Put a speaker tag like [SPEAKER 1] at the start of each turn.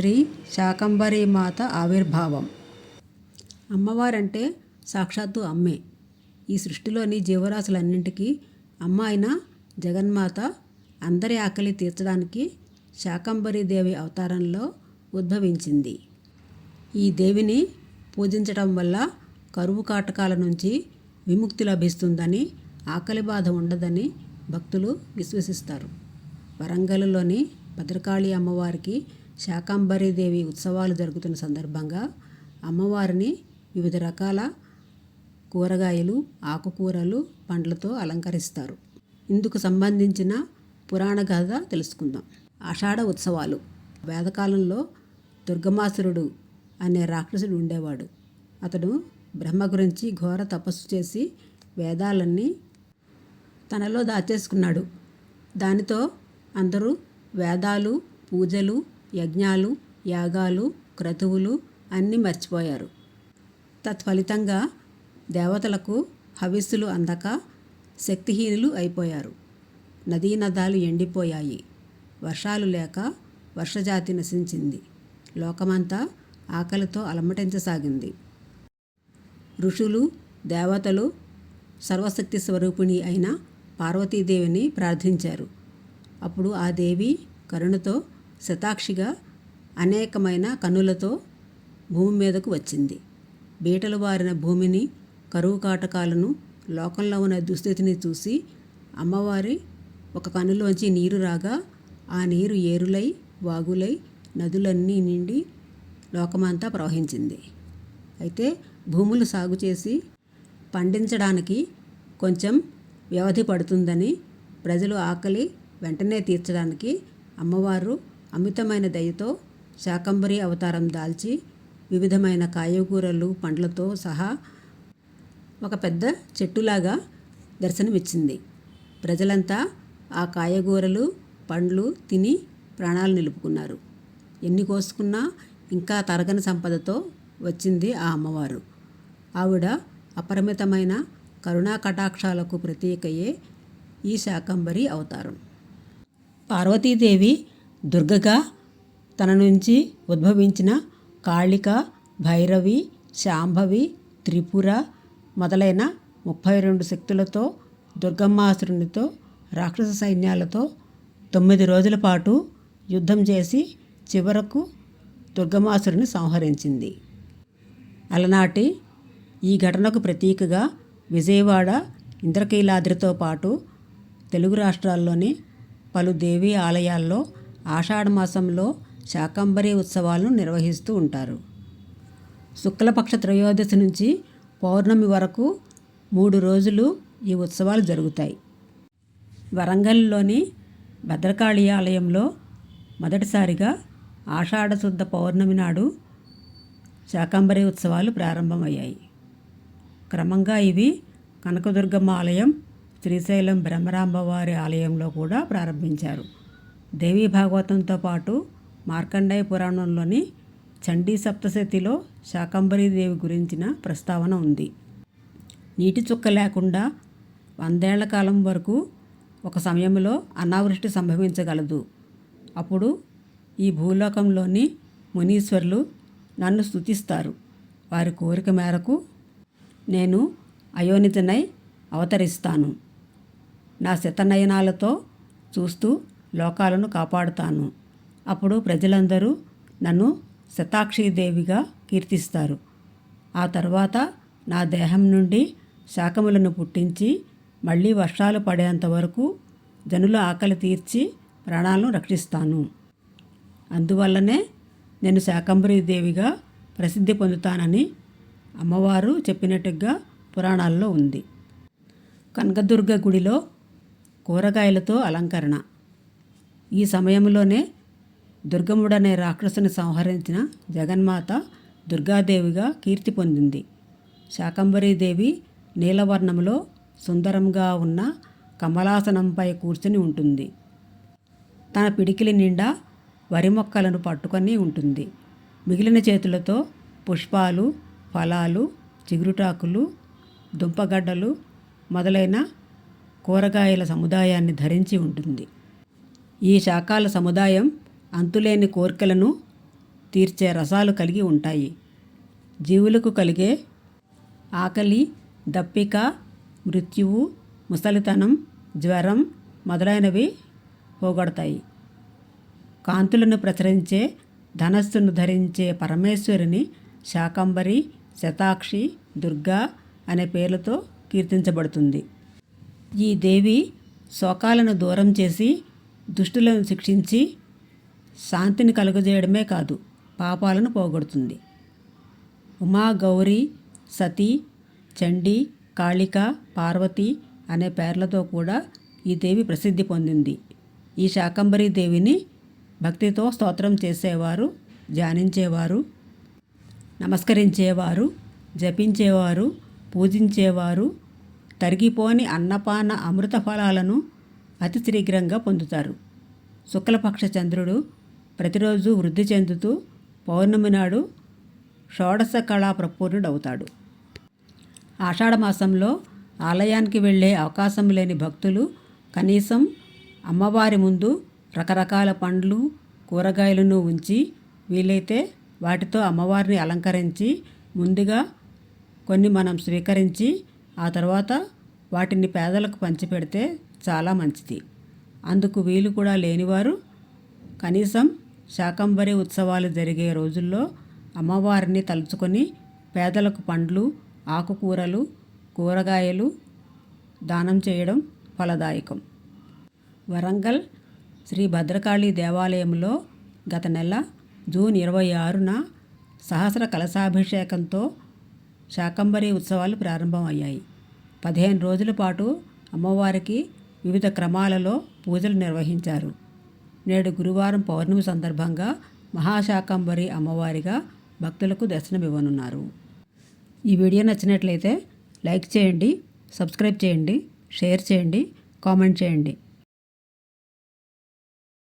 [SPEAKER 1] శ్రీ శాకంబరీ మాత ఆవిర్భావం. అమ్మవారంటే సాక్షాత్తు అమ్మే. ఈ సృష్టిలోని జీవరాశులన్నింటికీ అమ్మ అయిన జగన్మాత అందరి ఆకలి తీర్చడానికి శాకంబరీ దేవి అవతారంలో ఉద్భవించింది. ఈ దేవిని పూజించటం వల్ల కరువు కాటకాల నుంచి విముక్తి లభిస్తుందని ఆకలి బాధ ఉండదని భక్తులు విశ్వసిస్తారు. వరంగల్లోని భద్రకాళి అమ్మవారికి శాకాంబరీదేవి ఉత్సవాలు జరుగుతున్న సందర్భంగా అమ్మవారిని వివిధ రకాల కూరగాయలు ఆకుకూరలు పండ్లతో అలంకరిస్తారు. ఇందుకు సంబంధించిన పురాణ కథ తెలుసుకుందాం. ఆషాఢ ఉత్సవాలు. వేదకాలంలో దుర్గమాసురుడు అనే రాక్షసుడు ఉండేవాడు. అతడు బ్రహ్మ గురించి ఘోర తపస్సు చేసి వేదాలన్నీ తనలో దాచేసుకున్నాడు. దానితో అందరూ వేదాలు పూజలు యజ్ఞాలు యాగాలు క్రతువులు అన్నీ మర్చిపోయారు. తత్ఫలితంగా దేవతలకు హవిస్సులు అందక శక్తిహీనులు అయిపోయారు. నదీ నదాలు ఎండిపోయాయి. వర్షాలు లేక వర్షజాతి నశించింది. లోకమంతా ఆకలితో అలమటించసాగింది. ఋషులు దేవతలు సర్వశక్తి స్వరూపిణి అయిన పార్వతీదేవిని ప్రార్థించారు. అప్పుడు ఆ దేవి కరుణతో శతాక్షిగా అనేకమైన కన్నులతో భూమి మీదకు వచ్చింది. బీటలు వారిన భూమిని కరువు కాటకాలను లోకంలో ఉన్న దుస్థితిని చూసి అమ్మవారి ఒక కన్నులోంచి నీరు రాగా ఆ నీరు ఏరులై వాగులై నదులన్నీ నిండి లోకమంతా ప్రవహించింది. అయితే భూములు సాగు చేసి పండించడానికి కొంచెం వ్యవధి పడుతుందని ప్రజలు ఆకలి వెంటనే తీర్చడానికి అమ్మవారు అమితమైన దయతో శాకంబరి అవతారం దాల్చి వివిధమైన కాయగూరలు పండ్లతో సహా ఒక పెద్ద చెట్టులాగా దర్శనమిచ్చింది. ప్రజలంతా ఆ కాయగూరలు పండ్లు తిని ప్రాణాలు నిలుపుకున్నారు. ఎన్ని కోసుకున్నా ఇంకా తరగని సంపదతో వచ్చింది ఆ అమ్మవారు. ఆవిడ అపరిమితమైన కరుణా కటాక్షాలకు ప్రతీకయే ఈ శాకంబరి అవతారం. పార్వతీదేవి దుర్గగా తన నుంచి ఉద్భవించిన కాళిక భైరవి శాంభవి త్రిపుర మొదలైన ముప్పై రెండు శక్తులతో దుర్గమ్మాసురునితో రాక్షస సైన్యాలతో తొమ్మిది రోజుల పాటు యుద్ధం చేసి చివరకు దుర్గమాసురుని సంహరించింది. అలనాటి ఈ ఘటనకు ప్రతీకగా విజయవాడ ఇంద్రకీలాద్రితో పాటు తెలుగు రాష్ట్రాల్లోని పలు దేవీ ఆలయాల్లో ఆషాఢ మాసంలో శాకంబరి ఉత్సవాలను నిర్వహిస్తూ ఉంటారు. శుక్లపక్ష త్రయోదశి నుంచి పౌర్ణమి వరకు మూడు రోజులు ఈ ఉత్సవాలు జరుగుతాయి. వరంగల్లోని భద్రకాళి ఆలయంలో మొదటిసారిగా ఆషాఢ శుద్ధ పౌర్ణమి నాడు శాకంబరి ఉత్సవాలు ప్రారంభమయ్యాయి. క్రమంగా ఇవి కనకదుర్గమ్మ ఆలయం శ్రీశైలం బ్రహ్మరాంబవారి ఆలయంలో కూడా ప్రారంభించారు. దేవీ భాగవతంతో పాటు మార్కండేయ పురాణంలోని చండీ సప్తశతిలో శాకంబరీదేవి గురించిన ప్రస్తావన ఉంది. నీటి చుక్క లేకుండా వందేళ్ళ కాలం వరకు ఒక సమయంలో అనావృష్టి సంభవించగలదు. అప్పుడు ఈ భూలోకంలోని మునీశ్వరులు నన్ను స్థుతిస్తారు వారి కోరిక మేరకు నేను అయోనితనై అవతరిస్తాను. నా శతనయనాలతో చూస్తూ లోకాలను కాపాడుతాను. అప్పుడు ప్రజలందరూ నన్ను శతాక్షిదేవిగా కీర్తిస్తారు. ఆ తర్వాత నా దేహం నుండి శాకములను పుట్టించి మళ్ళీ వర్షాలు పడేంత వరకు జనుల ఆకలి తీర్చి ప్రాణాలను రక్షిస్తాను. అందువల్లనే నేను శాకంబరీదేవిగా ప్రసిద్ధి పొందుతానని అమ్మవారు చెప్పినట్టుగా పురాణాల్లో ఉంది. కనకదుర్గ గుడిలో కూరగాయలతో అలంకరణ. ఈ సమయంలోనే దుర్గముడనే రాక్షసుని సంహరించిన జగన్మాత దుర్గాదేవిగా కీర్తి పొందింది. శాకంబరీదేవి నీలవర్ణంలో సుందరంగా ఉన్న కమలాసనంపై కూర్చుని ఉంటుంది. తన పిడికిలి నిండా వరి మొక్కలను పట్టుకొని ఉంటుంది. మిగిలిన చేతులతో పుష్పాలు ఫలాలు చిగురుటాకులు దుంపగడ్డలు మొదలైన కూరగాయల సముదాయాన్ని ధరించి ఉంటుంది. ఈ శాఖల సముదాయం అంతులేని కోరికలను తీర్చే రసాలు కలిగి ఉంటాయి. జీవులకు కలిగే ఆకలి దప్పిక మృత్యువు ముసలితనం జ్వరం మొదలైనవి పోగొడతాయి. కాంతులను ప్రసరించే ధనస్సును ధరించే పరమేశ్వరిని శాకంబరి శతాక్షి దుర్గా అనే పేర్లతో కీర్తించబడుతుంది. ఈ దేవి శోకాలను దూరం చేసి దుష్టులను శిక్షించి శాంతిని కలుగజేయడమే కాదు పాపాలను పోగొడుతుంది. ఉమా గౌరి సతీ చండి కాళిక పార్వతి అనే పేర్లతో కూడా ఈ దేవి ప్రసిద్ధి పొందింది. ఈ శాకంబరి దేవిని భక్తితో స్తోత్రం చేసేవారు ధ్యానించేవారు నమస్కరించేవారు జపించేవారు పూజించేవారు తరిగిపోని అన్నపాన అమృత ఫలాలను అతి శీఘ్రంగా పొందుతారు. శుక్లపక్ష చంద్రుడు ప్రతిరోజు వృద్ధి చెందుతూ పౌర్ణమి నాడు షోడశ కళా ప్రపూర్ణుడవుతాడు ఆషాఢమాసంలో ఆలయానికి వెళ్ళే అవకాశం లేని భక్తులు కనీసం అమ్మవారి ముందు రకరకాల పండ్లు కూరగాయలను ఉంచి వీలైతే వాటితో అమ్మవారిని అలంకరించి ముందుగా కొన్ని మనం స్వీకరించి ఆ తర్వాత వాటిని పేదలకు పంచిపెడితే చాలా మంచిది. అందుకు వీలు కూడా లేనివారు కనీసం శాకంబరి ఉత్సవాలు జరిగే రోజుల్లో అమ్మవారిని తలుచుకొని పేదలకు పండ్లు ఆకుకూరలు కూరగాయలు దానం చేయడం ఫలదాయకం. వరంగల్ శ్రీ భద్రకాళి దేవాలయంలో గత నెల జూన్ ఇరవై ఆరున సహస్ర కలశాభిషేకంతో శాకంబరి ఉత్సవాలు ప్రారంభమయ్యాయి. పదిహేను రోజుల పాటు అమ్మవారికి వివిధ క్రమాలలో పూజలు నిర్వహించారు. నేడు గురువారం పౌర్ణమి సందర్భంగా మహాశాకంబరి అమ్మవారిగా భక్తులకు దర్శనమివ్వనున్నారు. ఈ వీడియో నచ్చినట్లయితే లైక్ చేయండి సబ్స్క్రైబ్ చేయండి షేర్ చేయండి కామెంట్ చేయండి.